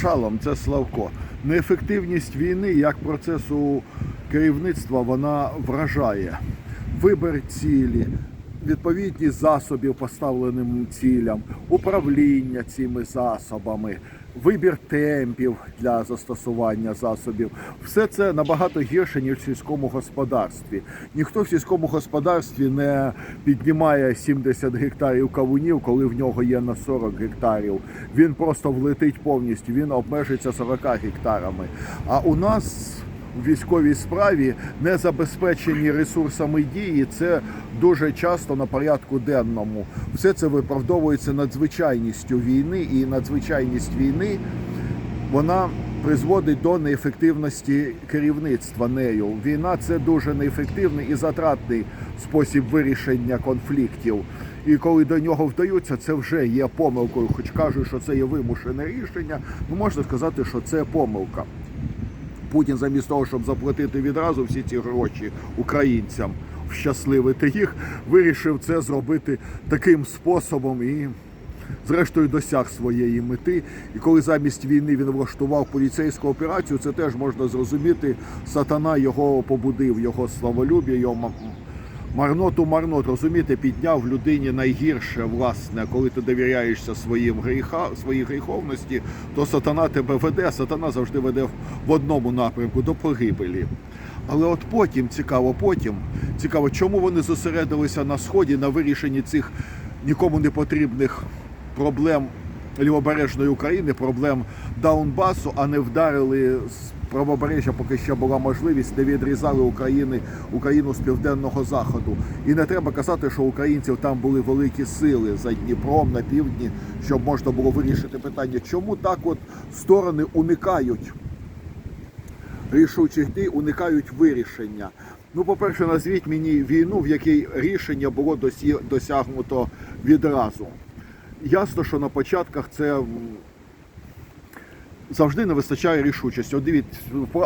Шалом, це Славко. Неефективність війни як процесу керівництва вона вражає. Вибір цілі, відповідність засобів поставленим цілям, управління цими засобами, вибір темпів для застосування засобів. Все це набагато гірше, ніж в сільському господарстві. Ніхто в сільському господарстві не піднімає 70 гектарів кавунів, коли в нього є на 40 гектарів. Він просто влетить повністю, він обмежиться 40 гектарами. А у нас у військовій справі не забезпечені ресурсами дії. Це дуже часто на порядку денному. Все це виправдовується надзвичайністю війни, і надзвичайність війни вона призводить до неефективності керівництва нею. Війна це дуже неефективний і затратний спосіб вирішення конфліктів. І коли до нього вдаються, це вже є помилкою. Хоч кажуть, що це є вимушене рішення, ну можна сказати, що це помилка. Путін замість того, щоб заплатити відразу всі ці гроші українцям, щасливити їх, вирішив це зробити таким способом і, зрештою, досяг своєї мети. І коли замість війни він влаштував поліцейську операцію, це теж можна зрозуміти. Сатана його побудив, його славолюб'я, його марноту, марнот. Розумієте, підняв людині найгірше, власне, коли ти довіряєшся своїм гріха, своїй гріховності, то сатана тебе веде. Сатана завжди веде в одному напрямку до погибелі. Але от потім цікаво, потім цікаво, чому вони зосередилися на сході на вирішенні цих нікому не потрібних проблем лівобережної України, проблем Даунбасу, а не вдарили з правобережжя, поки ще була можливість, не відрізали України, Україну з південного заходу. І не треба казати, що українців там були великі сили за Дніпром на півдні, щоб можна було вирішити питання, чому так от сторони уникають рішучих дій, уникають вирішення. Ну, по-перше, назвіть мені війну, в якій рішення було досягнуто відразу. Ясно, що на початках це завжди не вистачає рішучості. От дивіться,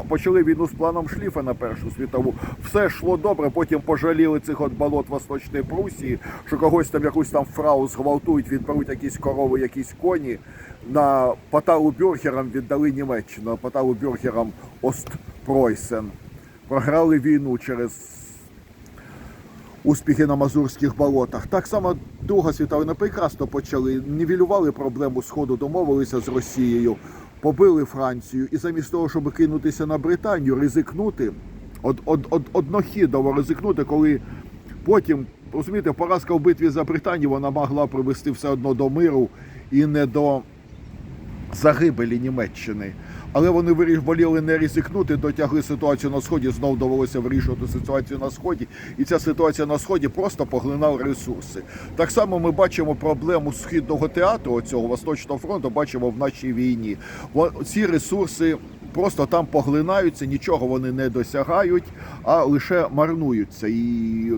почали війну з планом Шліфа на Першу світову. Все йшло добре, потім пожаліли цих от болот Восточної Прусії, що когось там якусь там фрау зґвалтують, відберуть якісь корови, якісь коні. На Паталу Бюргерам віддали Німеччину, а Паталу Бюргерам Остпройсен. Програли війну через успіхи на Мазурських болотах. Так само Друга світова не прекрасно почали. Нівелювали проблему Сходу, домовилися з Росією, побили Францію. І замість того, щоб кинутися на Британію, ризикнути, од, од, од, однохідово ризикнути, коли потім, розумієте, поразка в битві за Британію вона могла привести все одно до миру і не до загибелі Німеччини. Але вони воліли не ризикнути, дотягли ситуацію на сході. Знов довелося вирішувати ситуацію на сході, і ця ситуація на сході просто поглинала ресурси. Так само ми бачимо проблему східного театру цього Восточного фронту. Бачимо в нашій війні. Ці ресурси. Просто там поглинаються, нічого вони не досягають, а лише марнуються. І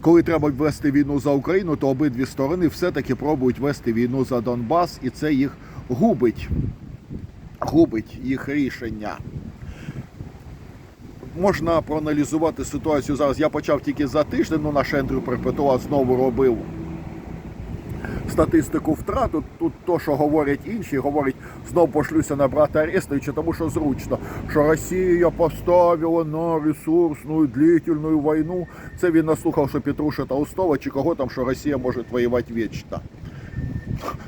коли треба вести війну за Україну, то обидві сторони все-таки пробують вести війну за Донбас, і це їх губить, губить їх рішення. Можна проаналізувати ситуацію зараз. Я почав тільки за тиждень, ну наш Ендрю Перпетуа знову робив статистику втрат. Тут, тут то, що говорять інші, говорять, знов пошлюся на брата Арестовича, тому що зручно, що Росія поставила на ресурсну длительну війну. Це він наслухав, що Петруша Толстого чи кого там, що Росія може воювати вічно.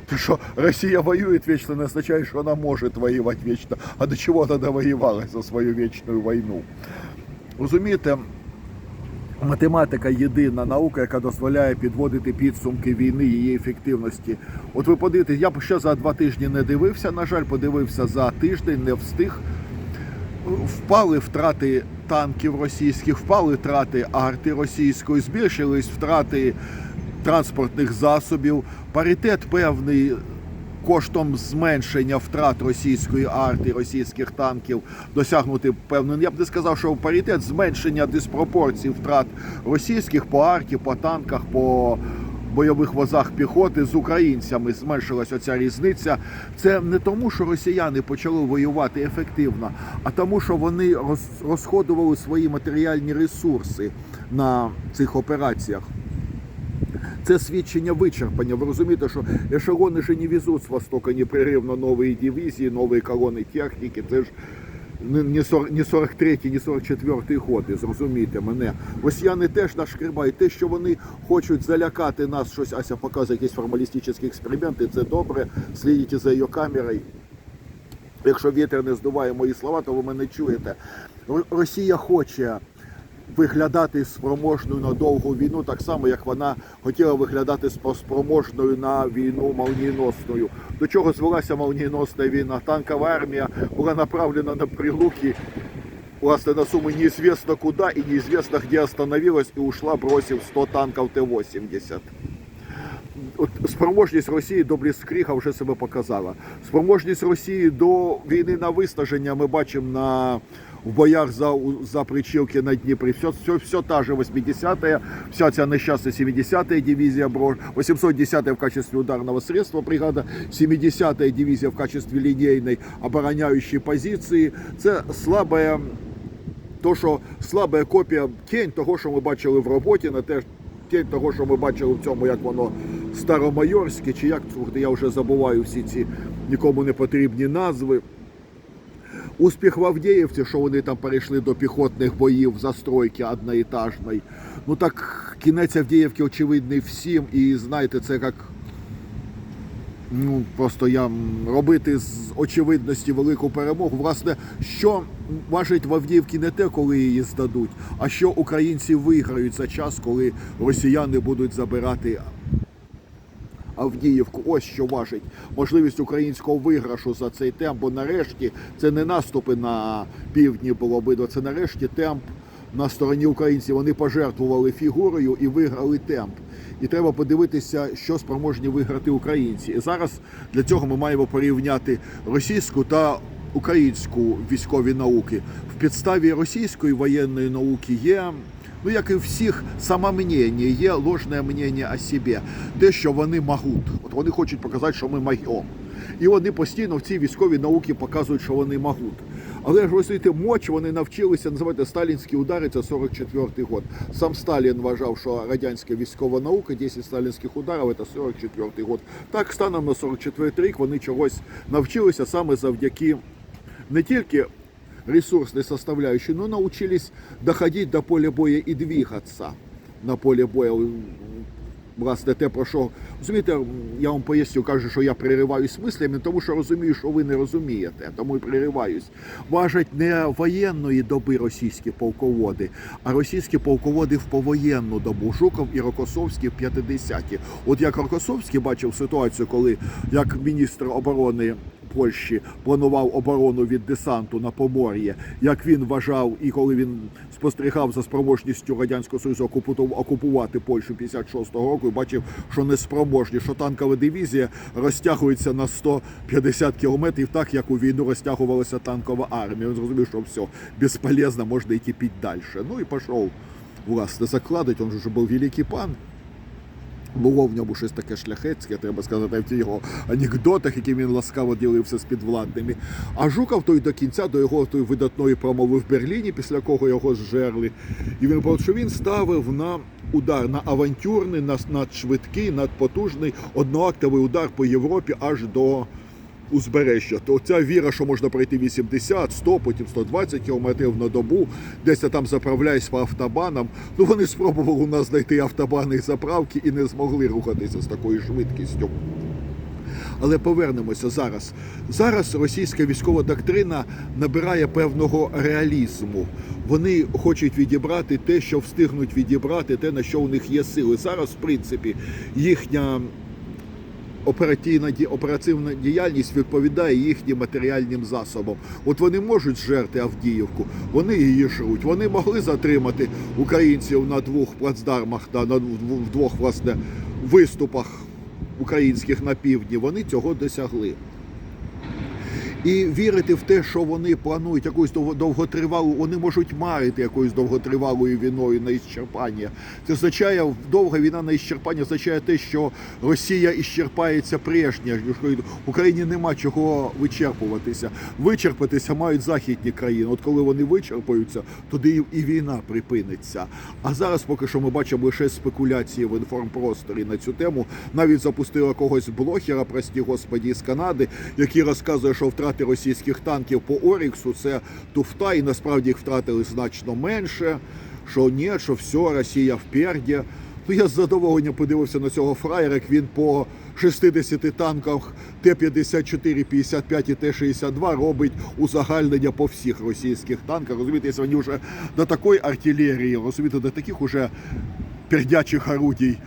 Ти що Росія воює вічно, не означає, що вона може воювати вічно. А до чого вона воювала за свою вічну війну? Розумієте, математика єдина наука, яка дозволяє підводити підсумки війни, її ефективності. От ви подивитесь, я б ще за два тижні не дивився, на жаль, подивився за тиждень, не встиг. Впали втрати танків російських, впали втрати арти російської, збільшились втрати транспортних засобів. Паритет певний коштом зменшення втрат російської арти, російських танків досягнути певний. Я б не сказав, що паритет зменшення диспропорцій втрат російських по арті, по танках, по бойових возах піхоти з українцями зменшилася ця різниця. Це не тому, що росіяни почали воювати ефективно, а тому, що вони роз- розходували свої матеріальні ресурси на цих операціях. Це свідчення вичерпання. Ви розумієте, що ешелони ж не везуть з Востока непреривно нові дивізії, нові колони техніки. Це ж не не 40 не 43-й, не 44-й ходи, зрозумійте мене. Росіяни теж нашкрибають. Те, що вони хочуть залякати нас, щось Ася показує якісь формалістичні експерименти, це добре. Слідіть за її камерою. Якщо вітер не здуває мої слова, то ви мене чуєте. Росія хоче виглядати спроможною на довгу війну, так само як вона хотіла виглядати спроможною на війну молнієносною. До чого звелася молнієносна війна? Танкова армія була направлена на прилуки, власне, на суммы неизвестно куда и неизвестно где остановилась и ушла, бросив 100 танков Т-80. От спроможність Росії до Бліцкріга вже себе показала. Спроможність Росії до війни на виснаження ми бачимо на в боях за, за причілки на Дніпрі. Все, все, все та же 80-я, вся ця нещасна 70-я дивізія Брош, 810-я в качестве ударного средства бригада, 70-я дивізія в качестве лінійної обороняючої позиції. Це слабе то, що слаба копія тінь того, що ми бачили в роботі, на те тінь того, що ми бачили в цьому, як воно старомайорське, чи як я вже забуваю всі ці нікому не потрібні назви. Успіх в Авдіївці, що вони там перейшли до піхотних боїв застройки одноетажної. Ну так кінець Авдіївки очевидний всім, і знаєте, це як ну просто я робити з очевидності велику перемогу. Власне, що важить в Авдіївці не те, коли її здадуть, а що українці виграють за час, коли росіяни будуть забирати. Авдіївку, ось що важить можливість українського виграшу за цей темп, бо нарешті це не наступи на півдні було видно, це нарешті темп на стороні українців. Вони пожертвували фігурою і виграли темп. І треба подивитися, що спроможні виграти українці. І зараз для цього ми маємо порівняти російську та українську військові науки. В підставі російської воєнної науки є. Ну, як і всіх, самомнення, є ложне мнення о собі. Те, що вони можуть. От вони хочуть показати, що ми можемо. І вони постійно в цій військовій науці показують, що вони можуть. Але ж розумієте, моч вони навчилися називати сталінські удари, це 44-й год. Сам Сталін вважав, що радянська військова наука, 10 сталінських ударів, це 44-й год. Так, станом на 44-й рік вони чогось навчилися саме завдяки не тільки ресурсной составляющей, но научились доходить до поля боя і двигаться на полі бою. Власне, те, про що розумієте, я вам поясню, кажу, що я перериваюсь мислями, тому що розумію, що ви не розумієте, тому і перериваюсь. Важать не воєнної доби російські полководи, а російські полководи в повоєнну добу. Жуков і Рокосовський в 50-ті. От як Рокосовський бачив ситуацію, коли як міністр оборони Польщі планував оборону від десанту на Помор'я, як він вважав, і коли він спостерігав за спроможністю радянського союзу окупу- окупувати Польщу 56-го року, і бачив, що неспроможні, що танкова дивізія розтягується на 150 кілометрів, так як у війну розтягувалася танкова армія. Він зрозумів, що все безполезно, можна йти піть далі. Ну і пішов власне закладить. Він же вже був великий пан. Було в ньому щось таке шляхетське, треба сказати, в його анекдотах, які він ласкаво ділився з підвладними. А Жуков той до кінця, до його той видатної промови в Берліні, після кого його зжерли. І він про що він ставив на удар на авантюрний, на надшвидкий, надпотужний одноактовий удар по Європі аж до узбережжя. То ця віра, що можна пройти 80, 100, потім 120 кілометрів на добу, десь я там заправляюсь по автобанам. Ну вони спробували у нас знайти автобани і заправки і не змогли рухатися з такою швидкістю. Але повернемося зараз. Зараз російська військова доктрина набирає певного реалізму. Вони хочуть відібрати те, що встигнуть відібрати, те, на що у них є сили. Зараз, в принципі, їхня оперативна ді- оперативна діяльність відповідає їхнім матеріальним засобам. От вони можуть жерти Авдіївку, вони її жруть. Вони могли затримати українців на двох плацдармах та на двох власне виступах українських на півдні. Вони цього досягли. І вірити в те, що вони планують якусь довго- довготривалу, вони можуть марити якоюсь довготривалою війною на іщерпання. Це означає довга війна на іщерпання, означає те, що Росія іщерпається прежня. Україні нема чого вичерпуватися. Вичерпатися мають західні країни. От коли вони вичерпаються, тоді і війна припиниться. А зараз поки що ми бачимо лише спекуляції в інформпросторі на цю тему. Навіть запустили когось блогера, прості господі, з Канади, який розказує, що втрати російських танків по Оріксу це туфта, і насправді їх втратили значно менше. Що ні, що все, Росія впереді. Ну я з задоволенням подивився на цього фраєра, як він по 60 танках Т-54, 55 і Т-62 робить узагальнення по всіх російських танках. Розумієте, якщо вони вже до такої артилерії, розумієте, до таких уже пердячих орудій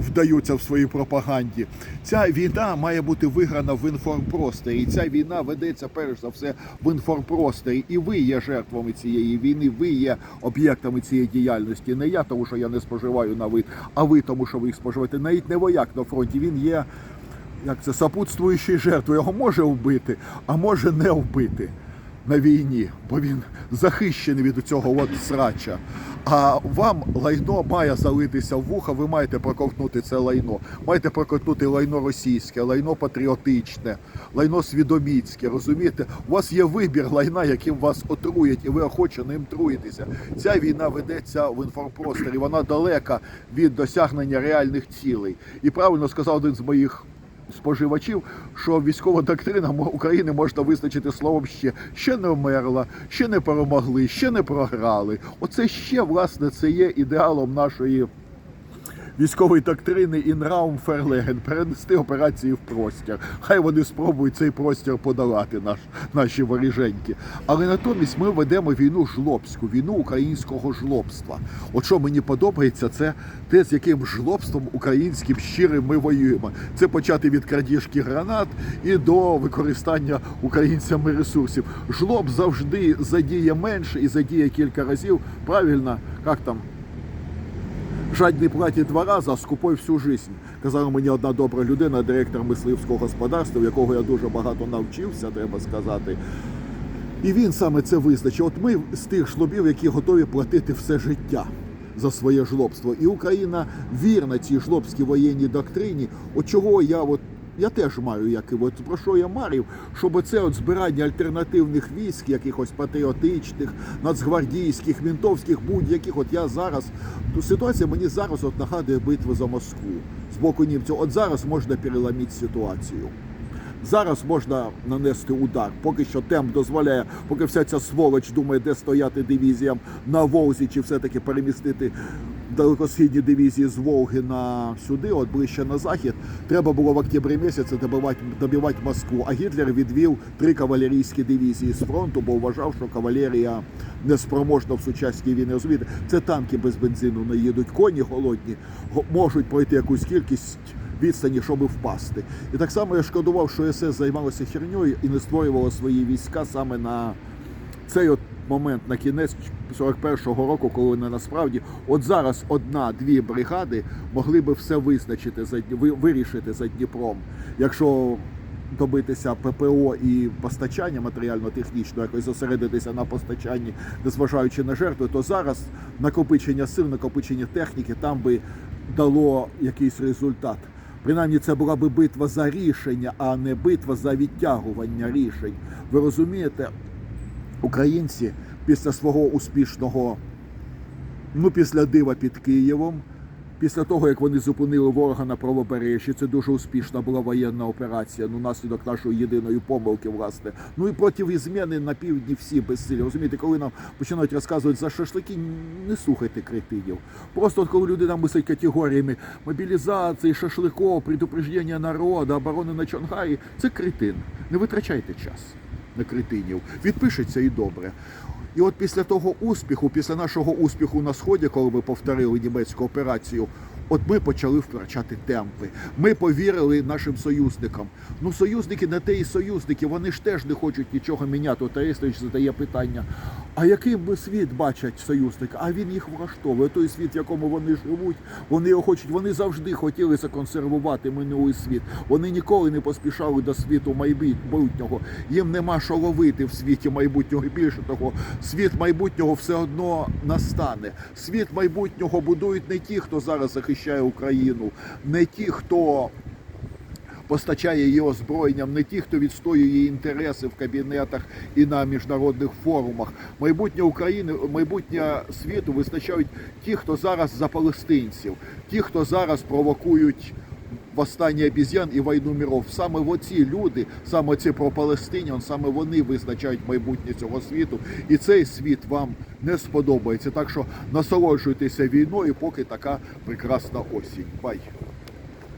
вдаються в своїй пропаганді. Ця війна має бути виграна в інформпросторі. І ця війна ведеться перш за все в інформпросторі. І ви є жертвами цієї війни, ви є об'єктами цієї діяльності. Не я, тому що я не споживаю на вид, а ви тому, що ви їх споживаєте. Навіть не вояк на фронті. Він є як це сопутствуючий жертвою. Його може вбити, а може не вбити на війні, бо він захищений від цього от срача. А вам лайно має залитися в вуха, ви маєте проковтнути це лайно. Маєте проковтнути лайно російське, лайно патріотичне, лайно свідоміцьке. Розумієте? У вас є вибір лайна, яким вас отруять, і ви охоче ним труїтеся. Ця війна ведеться в інформпросторі, вона далека від досягнення реальних цілей. І правильно сказав один з моїх споживачів, що військова доктрина України можна визначити словом ще ще не вмерла, ще не перемогли, ще не програли. Оце ще власне це є ідеалом нашої. Військової доктрини інраум ферлеген перенести операції в простір. Хай вони спробують цей простір подолати, наш, наші воріженьки. Але натомість ми ведемо війну жлобську, війну українського жлобства. От що мені подобається, це те, з яким жлобством українським щирим ми воюємо. Це почати від крадіжки гранат і до використання українцями ресурсів. Жлоб завжди задіє менше і задіє кілька разів. Правильно, як там Жадний платить два рази, а скупой всю жизнь. Казала мені одна добра людина, директор мисливського господарства, в якого я дуже багато навчився, треба сказати. І він саме це визначив. От ми з тих жлобів, які готові платити все життя за своє жлобство. І Україна вірна цій жлобській воєнній доктрині. От чого я от. Я теж маю, як і от про що я марив, щоб це от збирання альтернативних військ, якихось патріотичних, нацгвардійських, мінтовських, будь-яких. От я зараз ту ситуація мені зараз от нагадує битву за Москву з боку німців. От зараз можна переламити ситуацію. Зараз можна нанести удар. Поки що темп дозволяє, поки вся ця сволоч думає, де стояти дивізіям на Волзі, чи все-таки перемістити далекосхідні дивізії з Волги на сюди, от ближче на захід. Треба було в октябрі місяці добивати, добивати Москву. А Гітлер відвів три кавалерійські дивізії з фронту, бо вважав, що кавалерія неспроможна в сучасній війні. Розумієте, це танки без бензину не їдуть, коні голодні, го- можуть пройти якусь кількість відстані, щоб впасти. І так само я шкодував, що СС займалося херньою і не створювало свої війська саме на цей от момент, на кінець 41-го року, коли вони насправді от зараз одна-дві бригади могли би все визначити за вирішити за Дніпром. Якщо добитися ППО і постачання матеріально-технічно, якось зосередитися на постачанні, незважаючи на жертви, то зараз накопичення сил, накопичення техніки там би дало якийсь результат. Принаймні, це була би битва за рішення, а не битва за відтягування рішень. Ви розумієте, українці після свого успішного, ну після дива під Києвом, після того як вони зупинили ворога на правобережжі, це дуже успішна була воєнна операція. Ну, наслідок нашої єдиної помилки, власне. Ну і проти зміни на півдні всі безсилі. Розумієте, коли нам починають розказувати за шашлики, не слухайте критинів. Просто от коли людина мислить категоріями мобілізації, шашликов, предупреждення народу, оборони на Чонгарі, це критин. Не витрачайте час на критинів. Відпишеться і добре. І от після того успіху, після нашого успіху на сході, коли ми повторили німецьку операцію, от ми почали втрачати темпи. Ми повірили нашим союзникам. Ну, союзники не те і союзники, вони ж теж не хочуть нічого міняти. От Арестович задає питання: А який би світ бачать союзники? А він їх влаштовує. Той світ, в якому вони живуть, вони його хочуть. Вони завжди хотіли законсервувати минулий світ. Вони ніколи не поспішали до світу майбутнього. Їм нема що ловити в світі майбутнього. І Більше того, світ майбутнього все одно настане. Світ майбутнього будують не ті, хто зараз захищає Україну, не ті, хто постачає її озброєнням, не ті, хто відстоює її інтереси в кабінетах і на міжнародних форумах. Майбутнє України, майбутнє світу визначають ті, хто зараз за палестинців, ті, хто зараз провокують. Восстання обіз'ян і війну міров. Саме оці люди, саме ці пропалестинян, саме вони визначають майбутнє цього світу. І цей світ вам не сподобається. Так що насолоджуйтеся війною, поки така прекрасна осінь. Бай!